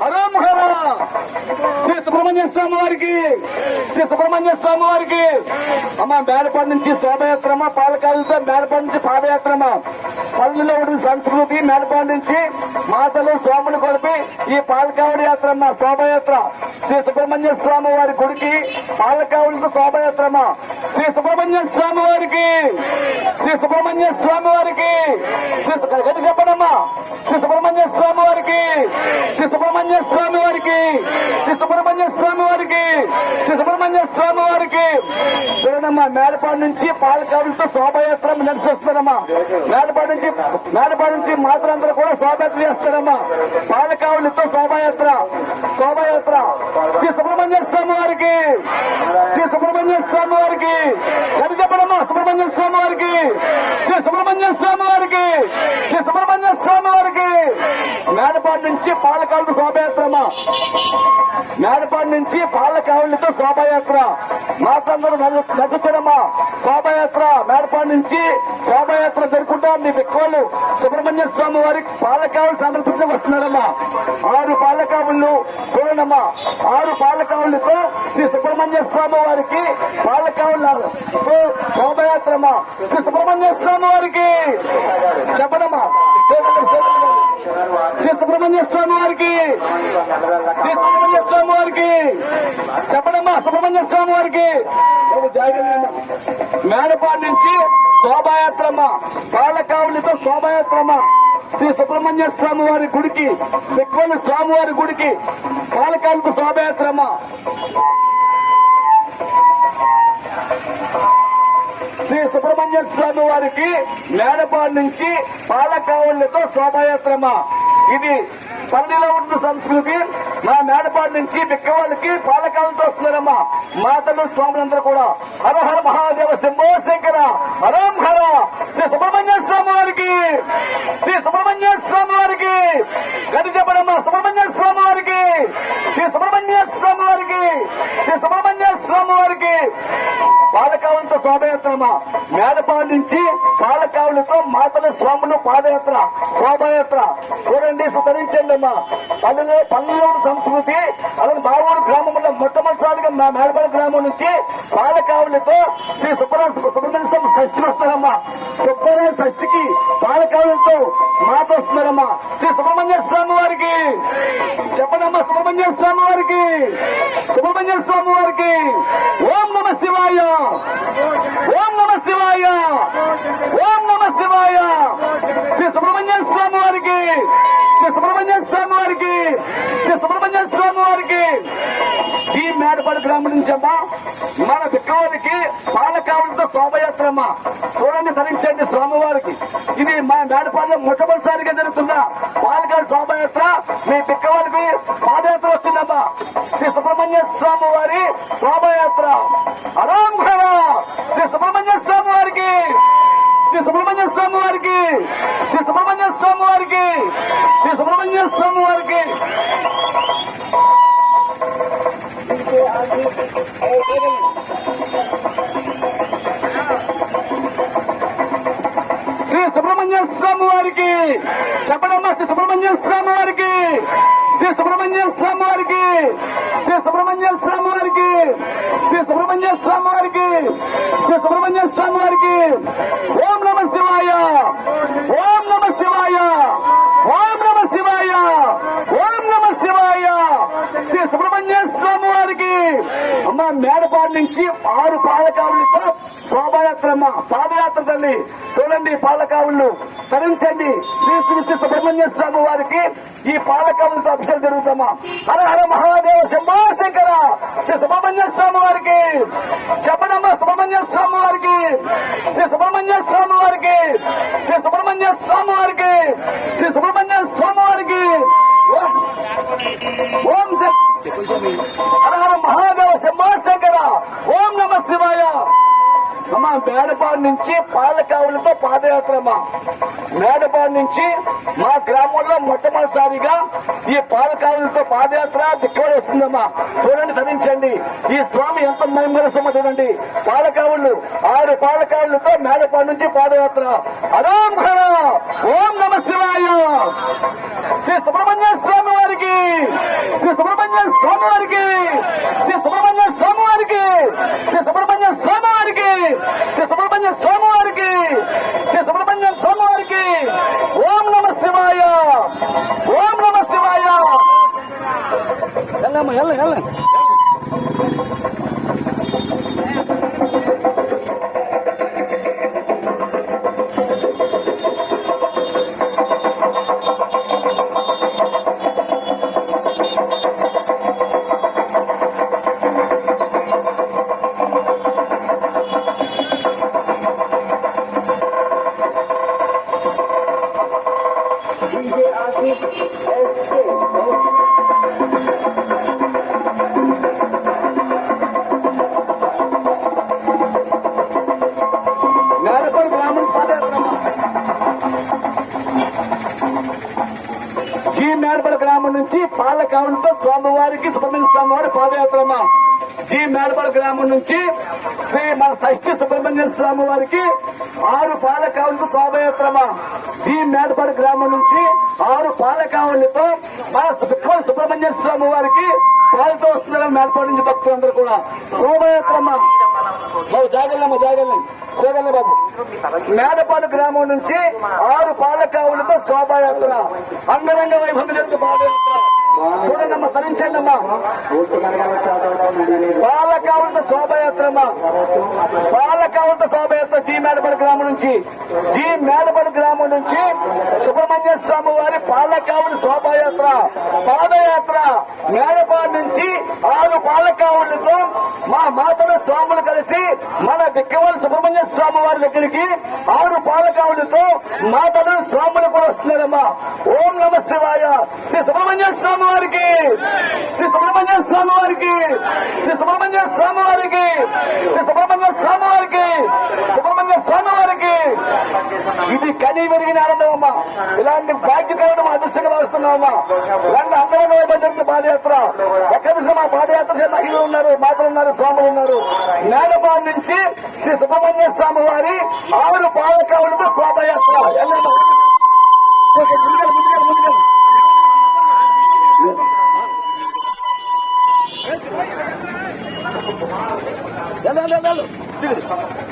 హరం హర శ్రీ సుబ్రహ్మణ్య స్వామి వారికి శ్రీ సుబ్రహ్మణ్య స్వామి వారికి అమ్మ మేడపాడు నుంచి శోభయాత్రమా పాలకాలతో మేడపాడు నుంచి పాదయాత్రమా? పల్లెలో ఉండే సంస్కృతి మేడపాడు నుంచి మాతలు స్వాములు కొలిపి ఈ పాలకావుడి యాత్ర శోభయాత్ర. శ్రీ సుబ్రహ్మణ్య స్వామి వారి గుడికి పాలకావులతో శోభయాత్రమా? శ్రీ సుబ్రహ్మణ్య స్వామి వారికి శ్రీ సుబ్రహ్మణ్య స్వామి వారికి శ్రీ గట్టి చెప్పడమ్మా శ్రీ సుబ్రహ్మణ్య స్వామి వారికి సుబ్రహ్మణ్య స్వామి వారికి శ్రీ సుబ్రహ్మణ్య స్వామి వారికి శ్రీ సుబ్రహ్మణ్య స్వామి వారికి. చూడండమ్మా మేడపాడు నుంచి పాలకావులతో శోభయాత్ర నడిచేస్తారమ్మా మేడపాడు నుంచి మేడపాడు నుంచి మాతలందరూ కూడా శోభయాత్ర చేస్తారమ్మా పాలకావులతో శోభయాత్ర శోభయాత్ర. శ్రీ సుబ్రహ్మణ్య స్వామి వారికి శ్రీ సుబ్రహ్మణ్య స్వామి వారికి. గది చెప్పడమ్మా సుబ్రహ్మణ్య స్వామి వారికి. శ్రీ సుబ్రహ్మణ్య స్వామి వారికి శ్రీ సుబ్రహ్మణ్య స్వామి వారికి. మేడపాడు నుంచి పాలకావులతో శోభయాత్ర మేడపాడు నుంచి పాలకావులతో శోభయాత్ర. మాతందరూ నచ్చుతారమ్మా శోభయాత్ర. మేడపాడు నుంచి శోభయాత్ర జరుపుకుంటా. మీ బిక్కోళ్ళు సుబ్రహ్మణ్య స్వామి వారికి పాలకావులు సమర్పించడం వస్తున్నారమ్మా. ఆరు పాలకావులు చూడండమ్మా. ఆరు పాలకావులతో శ్రీ సుబ్రహ్మణ్య స్వామి వారికి పాలకావులతో శోభయాత్రమ్మా శ్రీ సుబ్రహ్మణ్య స్వామి వారికి చెప్పడమ్మా. శ్రీ సుబ్రహ్మణ్య స్వామి వారికి శ్రీ సుబ్రహ్మణ్య స్వామి వారికి చెప్పడమ్మా సుబ్రహ్మణ్య స్వామి వారికి. మేడపాడు నుంచి శోభాయాత్రమ్మ పాలకావులతో శోభాయాత్రమ్మ. శ్రీ సుబ్రహ్మణ్య స్వామి వారి గుడికి తిక్కువని స్వామి వారి గుడికి పాలకావులతో శోభయాత్రమ్మ. శ్రీ సుబ్రహ్మణ్య స్వామి వారికి మేడపాడు నుంచి పాలకావులతో శోభాయాత్రమ్మ. ఇది పల్లిలో ఉన్న సంస్కృతి. మా మేడపాటి నుంచి బిక్కవాళ్ళకి పాలకాలతో వస్తున్నారమ్మా. మాతలు స్వాములందరూ కూడా. హరహర మహాదేవ శంభో శంకర. హరం హర. శ్రీ సుబ్రహ్మణ్య స్వామి వారికి. శ్రీ సుబ్రహ్మణ్య స్వామి వారికి. గది చెప్పడమ్మా సుబ్రహ్మణ్య స్వామి వారికి. శ్రీ సుబ్రహ్మణ్య స్వామి వారికి. శ్రీ సుబ్రహ్మణ్య స్వామి వారికి. పాలకావులతో శోభయాత్రమా? మేడపాడు నుంచి పాలకావులతో మాతల స్వాములు పాదయాత్ర శోభయాత్ర. చూడండి సుతరించండి అమ్మా పల్లెలో పల్లెలోని సంస్కృతి అలాగే మా ఊరు గ్రామంలో మొట్టమొదటిసారిగా మా మేడపాడు గ్రామం నుంచి పాలకావులతో శ్రీ సుబ్రహ్మ సుబ్రహ్మణ్య స్వామి షష్ఠి వస్తున్నారమ్మా. సుబ్రహ్మణ్య షష్ఠికి పాలకావులతో మాత వస్తున్నారమ్మా. శ్రీ సుబ్రహ్మణ్య స్వామి వారికి. చెప్పనమ్మా సుబ్రహ్మణ్య స్వామి వారికి. సుబ్రహ్మణ్య స్వామి వారికి. ఓం నమ శివాయ. ఓం నమ శివాయ. ఓం నమ శివాయ. శ్రీ సుబ్రహ్మణ్య స్వామి వారికి శ్రీ సుబ్రహ్మణ్య స్వామి వారికి శ్రీ సుబ్రహ్మణ్య స్వామి వారికి. జీ మేడపాడు గ్రామం నుంచి అమ్మా మన బిక్కవారికి పాలకావులతో శోభయాత్రమ్మా. చూడండి ధరించండి స్వామివారికి. ఇది మా మేడపాడులో మొట్టమొదటిసారిగా జరుగుతున్న పాలకాడు శోభయాత్ర. మీ బిక్కవాడికి పాదయాత్ర వచ్చిందమ్మా. శ్రీ సుబ్రహ్మణ్య స్వామి వారి శోభయాత్ర అరాం శ్రీ సుబ్రహ్మణ్య స్వామి వారికి శ్రీ సుబ్రహ్మణ్య స్వామి వారికి శ్రీ సుబ్రహ్మణ్య స్వామి వారికి శ్రీ సుబ్రహ్మణ్య స్వామి వారికి శ్రీ సుబ్రహ్మణ్య స్వామి వారికి. చెప్పడమ్మా శ్రీ సుబ్రహ్మణ్య స్వామి వారికి. శ్రీ సుబ్రహ్మణ్య స్వామి వారికి. శ్రీ సుబ్రహ్మణ్య స్వామి వారికి. శ్రీ సుబ్రహ్మణ్య స్వామి వారికి. శ్రీ సుబ్రహ్మణ్య స్వామి వారికి. ఓం నమ శివాయ. ఓం నమ శివాయ ఓం నమ శివాయ ఓం నమ శివాయ శ్రీ సుబ్రహ్మణ్య స్వామి అమ్మ మేడపాడు నుంచి ఆరు పాలకావులతో శోభాయాత్రమ్మ పాదయాత్ర తల్లి. చూడండి పాలకావులు తరించండి. శ్రీ శ్రీ సుబ్రహ్మణ్య స్వామి వారికి ఈ పాలకావులతో అభిషేకం జరుగుతామా? హర హర మహాదేవ శంభశంకర. శ్రీ సుబ్రహ్మణ్య స్వామి వారికి. చెప్పడమ్మ సుబ్రహ్మణ్య స్వామి వారికి. శ్రీ సుబ్రహ్మణ్య స్వామి వారికి. శ్రీ సుబ్రహ్మణ్య స్వామి వారికి. శ్రీ సుబ్రహ్మణ్య స్వామి వారికి. ఓం- ఓం హర హర మహాదేవ శంభో ఓం అమ్మా మేడపాడు నుంచి పాలకావులతో పాదయాత్ర అమ్మా మేడపాడు నుంచి మా గ్రామంలో మొట్టమొదటిసారిగా ఈ పాలకావులతో పాదయాత్ర దిక్కుబడి వస్తుందమ్మా. చూడండి ధరించండి. ఈ స్వామి ఎంత మహిమరసమో చూడండి. పాలకావులు ఆరు పాలకావులతో మేడపాడు నుంచి పాదయాత్ర. అదోం హర ఓం నమ శివాయ. శ్రీ సుబ్రహ్మణ్య స్వామి వారికి శ్రీ సుబ్రహ్మణ్య స్వామి వారికి శ్రీ సుబ్రహ్మణ్య స్వామి వారికి. కావడంతో స్వామివారికి సుబ్రహ్మణ్య స్వామి వారి పాదయాత్రమ్మ. జీ మేడపాడు గ్రామం నుంచి శ్రీ మన షష్ఠి సుబ్రహ్మణ్య స్వామి వారికి ఆరు పాలకావులతో శోభయాత్రమ్మ. జీ మేడపాడు గ్రామం నుంచి ఆరు పాలకావులతో మన విక్రమ సుబ్రహ్మణ్య స్వామి వారికి పాలతో వస్తున్నారు మేడపల్లి నుంచి భక్తులందరూ కూడా. శోభయాత్రమ్మ. బాబు జాగల్లమ్మ జాగల్లం చూడగల బాబు. మేడపాడు గ్రామం నుంచి ఆరు పాలకావులతో శోభాయాత్ర. అంగరంగ వైభవం జరుగుతూ పాదయాత్ర. చూడండమ్మా తరించండమ్మా. బాలకావంత శోభయాత్రమ్మా. బాలకావంత శోభయాత్ర జీ మేడపడి గ్రామం నుంచి. జీ మేడపడి గ్రామం నుంచి సుబ్రహ్మణ్య స్వామి వారి పాలకావుల శోభాయాత్ర పాదయాత్ర మేడపాడు నుంచి ఆరు పాలకావులతో మా మాతల స్వాములు కలిసి మన బిక్కవల సుబ్రహ్మణ్య స్వామి వారి దగ్గరికి ఆరు పాలకావులతో మాతలు స్వాములు కూడా వస్తున్నారమ్మా. ఓం నమ శివాయ. శ్రీ సుబ్రహ్మణ్య స్వామి వారికి శ్రీ సుబ్రహ్మణ్య స్వామి వారికి శ్రీ సుబ్రహ్మణ్య స్వామి వారికి శ్రీ సుబ్రహ్మణ్య స్వామి వారికి సుబ్రహ్మణ్య స్వామి వారికి ఇది కనీ పెరిగిన ఆనందమమ్మా ఇలాంటి భాగ్య అదృష్టంగా భావిస్తున్నామమ్మా ఇలాంటి అందరంగా జరుగుతుంది పాదయాత్ర. ఎక్కడి నుంచి మా పాదయాత్ర మహిళలు ఉన్నారు మాతలు ఉన్నారు స్వాములు ఉన్నారు. మేడపాడు నుంచి శ్రీ సుబ్రహ్మణ్య స్వామి వారి ఆరు పాలకావులతో శోభయాత్ర. వెళ్ళండి. ఓకే, ముందుకెళ్ళు, எடுத்துக்கிட்டு